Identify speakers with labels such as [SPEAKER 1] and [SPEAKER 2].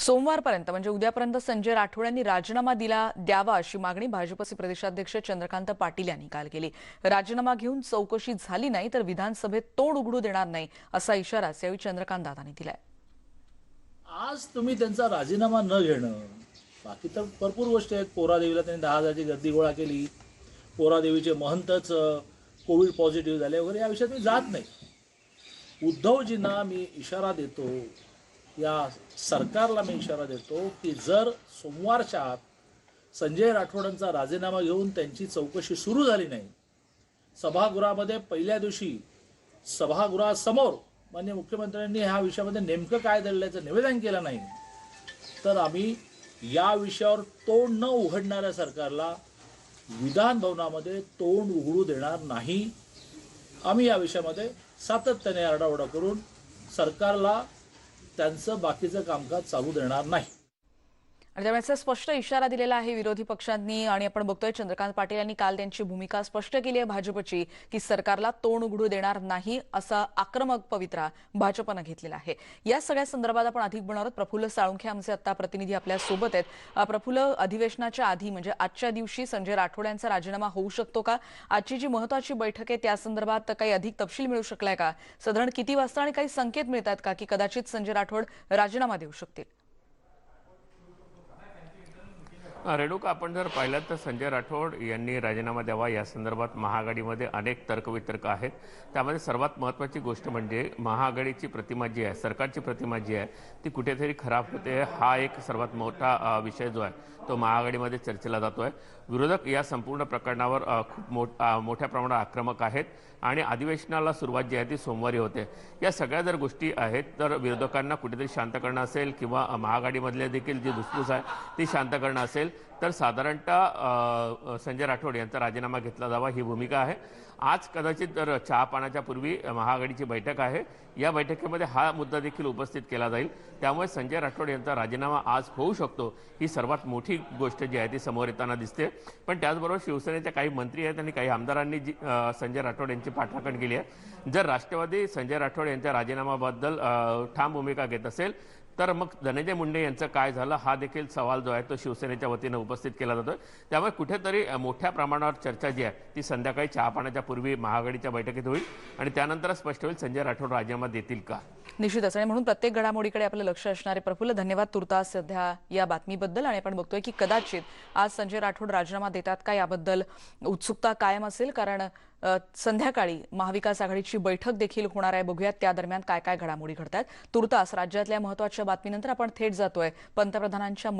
[SPEAKER 1] सोमवारपर्यंत म्हणजे उद्यापर्यंत संजय राठोड यांनी राजीनामा दिला द्यावा अशी मागणी भाजपचे प्रदेशाध्यक्ष चंद्रकांत पाटील यांनी काल केली. राजीनामा घेऊन चौकशी झाली नाही तर विधानसभेत तोंड उघडू देणार नाही असा इशारा यावेळी चंद्रकांत दादांनी दिलाय.
[SPEAKER 2] आज तुम्ही त्यांचा राजीनामा न घेणं बाकी तर भरपूर गोष्टी आहेत. पोरादेवीला त्यांनी दहा हजारची गर्दी गोळा केली. पोरादेवीचे महंतच कोविड पॉझिटिव्ह झाले वगैरे या विषयात मी जात नाही. उद्धवजींना मी इशारा देतो. या सरकारला मी इशारा देतो की जर सोमवारच्या आत संजय राठोडांचा राजीनामा घेऊन त्यांची चौकशी सुरू झाली नाही सभागृहामध्ये पहिल्या दिवशी सभागृहासमोर माननीय मुख्यमंत्र्यांनी ह्या विषयामध्ये नेमकं काय दडल्याचं निवेदन केलं नाही तर आम्ही या विषयावर तोंड न उघडणाऱ्या सरकारला विधान भवनामध्ये तोंड उघडू देणार नाही. आम्ही या विषयामध्ये सातत्याने आरडाओरडा करून सरकारला त्यांचं बाकीचं कामकाज चालू देणार नाही.
[SPEAKER 1] आणि त्यामुळे असा स्पष्ट इशारा दिलेला आहे विरोधी पक्षांनी. आणि आपण बघतोय चंद्रकांत पाटील यांनी काल त्यांची भूमिका स्पष्ट केली आहे भाजपची की सरकारला तोंड उघडू देणार नाही असा आक्रमक पवित्रा भाजपनं घेतलेला आहे. या सगळ्या संदर्भात आपण अधिक बोलणार आहोत. प्रफुल्ल साळुंखे आमचे आता प्रतिनिधी आपल्यासोबत आहेत. प्रफुल्ल अधिवेशनाच्या आधी म्हणजे आजच्या दिवशी संजय राठोड यांचा राजीनामा होऊ शकतो का? आजची जी महत्वाची बैठक आहे त्या संदर्भात काही अधिक तपशील मिळू शकलाय का? साधारण किती वाजता आणि काही संकेत मिळतात का की कदाचित संजय राठोड राजीनामा देऊ शकतील?
[SPEAKER 3] रेणुका आपण जर पाहिलं तर संजय राठोड यांनी राजीनामा द्यावा. या संदर्भात महाआघाडीमध्ये अनेक तर्कवितर्क आहेत. त्यामध्ये सर्वात महत्त्वाची गोष्ट म्हणजे महाआघाडीची प्रतिमा जी आहे सरकारची प्रतिमा जी आहे ती कुठेतरी खराब होते. हा एक सर्वात मोठा विषय जो आहे तो महाआघाडीमध्ये चर्चेला जातो आहे विरोधक या संपूर्ण प्रकरणावर खूप मोठ मोठ्या प्रमाणात आक्रमक आहेत आणि अधिवेशनाला सुरुवात जी आहे ती सोमवारी होते. या सगळ्या जर गोष्टी आहेत तर विरोधकांना कुठेतरी शांत करणं असेल किंवा महाआघाडीमधले देखील जी धुसफूस आहे ती शांत करणं असेल तर साधारणतः संजय राठोड यांचा राजीनामा घेतला जावा ही भूमिका आहे. आज कदाचित तर चहा पाण्याच्या पूर्वी महाआघाडीची बैठक आहे. या बैठकीमध्ये हा मुद्दा देखील उपस्थित केला जाईल. त्यामुळे संजय राठोड यांचा राजीनामा आज होऊ शकतो ही सर्वात मोठी गोष्ट जी आहे ती समोर येताना दिसते. पण त्याचबरोबर शिवसेनेच्या काही मंत्री आहेत आणि काही आमदारांनी जी संजय राठोड यांची पाठराखण केली आहे. जर राष्ट्रवादी संजय राठोड यांच्या राजीनामाबद्दल ठाम भूमिका घेत असेल तर मग धनंजय मुंडे यांचं काय झालं हा देखील सवाल जो आहे तो शिवसेनेच्या वतीनं उपस्थित केला जातो त्यामुळे कुठेतरी मोठ्या प्रमाणावर चर्चा जी आहे ती संध्याकाळी चहापाण्याच्या पूर्वी महाआघाडीच्या बैठकीत होईल आणि त्यानंतर स्पष्ट होईल संजय राठोड राजीनामा देतील का?
[SPEAKER 1] निश्चितच. आणि म्हणून प्रत्येक घडामोडीकडे आपलं लक्ष असणारे प्रफुल्ल धन्यवाद तुर्तास सध्या या बातमीबद्दल. आणि आपण बघतोय की कदाचित आज संजय राठोड राजीनामा देतात का याबद्दल उत्सुकता कायम असेल? कारण संध्याकाळी महाविकास आघाडीची बैठक देखील होणार आहे. बघूयात त्या दरम्यान काय काय घडामोडी घडतात तुर्तास राज्यातल्या महत्त्वाच्या बातमीनंतर आपण थेट जातोय. पंतप्रधानांच्या